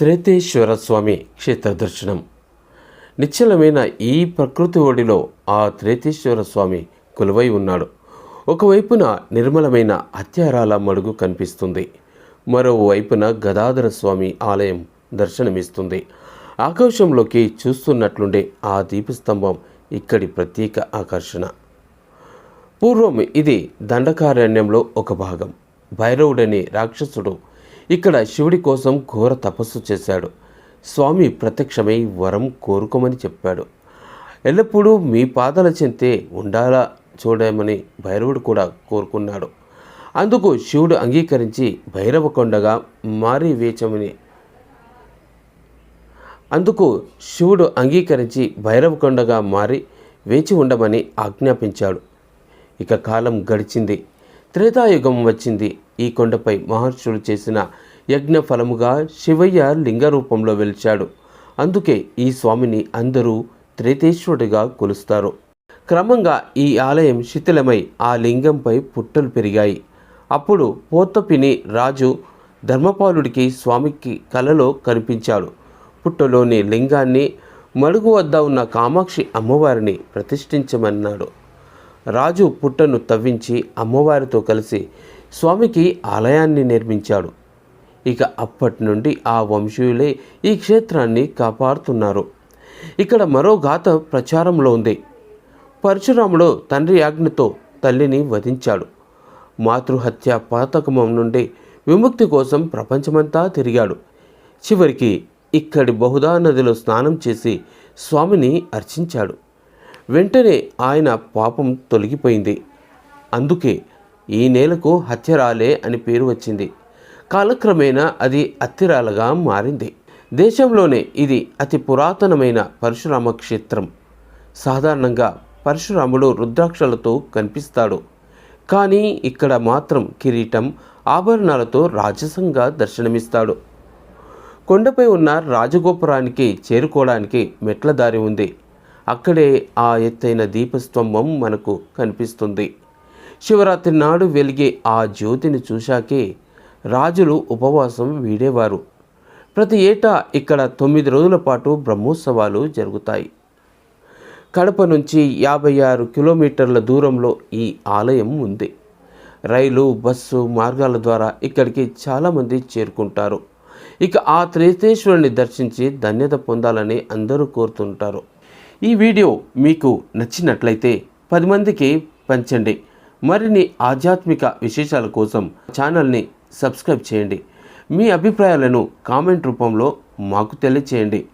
త్రేతేశ్వర స్వామి క్షేత్ర దర్శనం నిశ్చలమైన ఈ ప్రకృతి ఒడిలో ఆ త్రేతేశ్వర స్వామి కొలువై ఉన్నాడు. ఒకవైపున నిర్మలమైన హత్యారాల మడుగు కనిపిస్తుంది. మరోవైపున గదాధర స్వామి ఆలయం దర్శనమిస్తుంది. ఆకాశంలోకి చూస్తున్నట్లుండే ఆ దీపస్తంభం ఇక్కడి ప్రత్యేక ఆకర్షణ. పూర్వం ఇది దండకారణ్యంలో ఒక భాగం. భైరవుడనే రాక్షసుడు ఇక్కడ శివుడి కోసం ఘోర తపస్సు చేశాడు. స్వామి ప్రత్యక్షమై వరం కోరుకోమని చెప్పాడు. ఎల్లప్పుడూ మీ పాదాల చెంతే ఉండాలా చూడమని భైరవుడు కూడా కోరుకున్నాడు. అందుకు శివుడు అంగీకరించి భైరవకొండగా మారి వేచమని అందుకు శివుడు అంగీకరించి భైరవకొండగా మారి వేచి ఉండమని ఆజ్ఞాపించాడు. ఇక కాలం గడిచింది. త్రేతాయుగం వచ్చింది. ఈ కొండపై మహర్షులు చేసిన యజ్ఞ ఫలముగా శివయ్య లింగ రూపంలో వెలిచాడు. అందుకే ఈ స్వామిని అందరూ త్రేతేశ్వరుడిగా కొలుస్తారు. క్రమంగా ఈ ఆలయం శిథిలమై ఆ లింగంపై పుట్టలు పెరిగాయి. అప్పుడు పోతపిని రాజు ధర్మపాలుడికి స్వామికి కలలో కనిపించాడు. పుట్టలోని లింగాన్ని మడుగు వద్ద ఉన్న కామాక్షి అమ్మవారిని ప్రతిష్ఠించమన్నాడు. రాజు పుట్టను తవ్వించి అమ్మవారితో కలిసి స్వామికి ఆలయాన్ని నిర్మించాడు. ఇక అప్పటి నుండి ఆ వంశీయులే ఈ క్షేత్రాన్ని కాపాడుతున్నారు. ఇక్కడ మరో గాథ ప్రచారంలో ఉంది. పరశురాముడు తండ్రి ఆజ్ఞతో తల్లిని వధించాడు. మాతృహత్య పాతకమం నుండి విముక్తి కోసం ప్రపంచమంతా తిరిగాడు. చివరికి ఇక్కడి బహుదా నదిలో స్నానం చేసి స్వామిని అర్చించాడు. వెంటనే ఆయన పాపం తొలగిపోయింది. అందుకే ఈ నేలకు హత్యరాలే అని పేరు వచ్చింది. కాలక్రమేణా అది అత్తిరాలగా మారింది. దేశంలోనే ఇది అతి పురాతనమైన పరశురామ క్షేత్రం సాధారణంగా పరశురాముడు రుద్రాక్షలతో కనిపిస్తాడు. కానీ ఇక్కడ మాత్రం కిరీటం ఆభరణాలతో రాజసంగా దర్శనమిస్తాడు. కొండపై ఉన్న రాజగోపురానికి చేరుకోవడానికి మెట్ల దారి ఉంది. అక్కడే ఆ ఎత్తైన దీపస్తంభం మనకు కనిపిస్తుంది. శివరాత్రి నాడు వెలిగే ఆ జ్యోతిని చూశాకే రాజులు ఉపవాసం వీడేవారు. ప్రతి ఏటా ఇక్కడ తొమ్మిది రోజుల పాటు బ్రహ్మోత్సవాలు జరుగుతాయి. కడప నుంచి యాభై ఆరు కిలోమీటర్ల దూరంలో ఈ ఆలయం ఉంది. రైలు బస్సు మార్గాల ద్వారా ఇక్కడికి చాలామంది చేరుకుంటారు. ఇక ఆ త్రేతేశ్వరుని దర్శించి ధన్యత పొందాలని అందరూ కోరుతుంటారు. ఈ వీడియో మీకు నచ్చినట్లయితే పది మందికి పంచండి. మరిన్ని ఆధ్యాత్మిక విశేషాల కోసం ఛానల్ని సబ్స్క్రైబ్ చేయండి. మీ అభిప్రాయాలను కామెంట్ రూపంలో మాకు తెలియచేయండి.